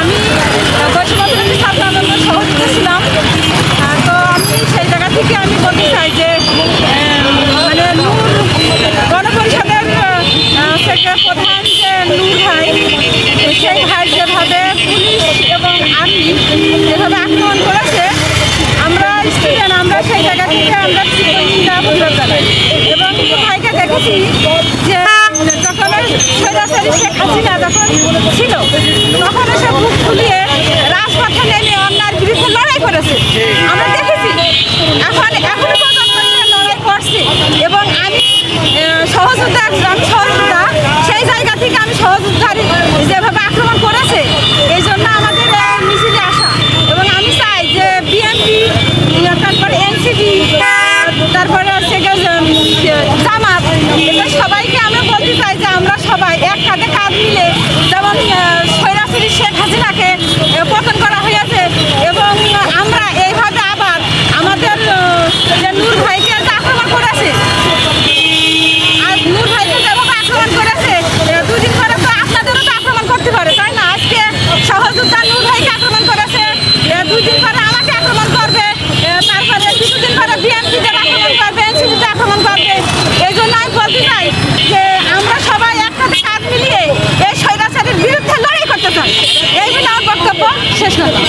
আমি বৈষ্ণবী ছাত্র আন্দোলন ছিলাম তো আমি সেই জায়গা থেকে আমি বলতে চাই যে মানে নূর গণপরিষদের প্রধান যে নূর ভাই, সেই ভাই যেভাবে পুলিশ এবং আর্মি যেভাবে আক্রমণ করেছে, আমরা স্টুডেন্ট, আমরা সেই জায়গা থেকে আমরা এবং ভাইকে দেখেছি যে যখন ছিল, তখন সে বুক ফুলিয়ে রাজপথে নেমে অন্যার বিরুদ্ধে লড়াই করেছে। আমরা দেখেছি, এখন এখনও লড়াই করছে এবং আমি সহযোদ্ধা আমি সহযোদ্ধা, সেই জায়গা থেকে আমি সহযোদ্ধারী যেভাবে আক্রমণ করেছে, এই জন্য আমাদের মিছিলে আসা। এবং আমি চাই যে বিএনপি তারপরে এনসিপি তারপরে হচ্ছে জামাত সবাইকে আমরা বলতে চাই যে আমরা সবাই এক কাঁধে কাঁধ মিলে যেমন আহ, স্বৈরাচারী শেখ হাসিনাকে আহ, পতন করা হয়েছে এবং আমরা এইভাবে আবার আমাদের আহ, যে নূর ভাইকে যে আক্রমণ করেছে আর নূর ভাইকে যেভাবে আক্রমণ করেছে আহ, দুদিন পরে তো আপনাদেরও তো আক্রমণ করতে পারে তাই না আজকে সহযোদ্ধা নূর ভাইকে আক্রমণ করেছে আহ, দুই দিন পরে আমাকে আক্রমণ করবে আহ, তারপরে কিছুদিন পরে বিএনপিদের আক্রমণ করবে এনসিপিতে আক্রমণ করবে এই জন্য আমি বলতে চাই যে আমরা সবাই একসাথে হাত মিলিয়ে এই স্বৈরাচারের বিরুদ্ধে লড়াই করতে চাই। এই বলে আমার বক্তব্য শেষ করলাম।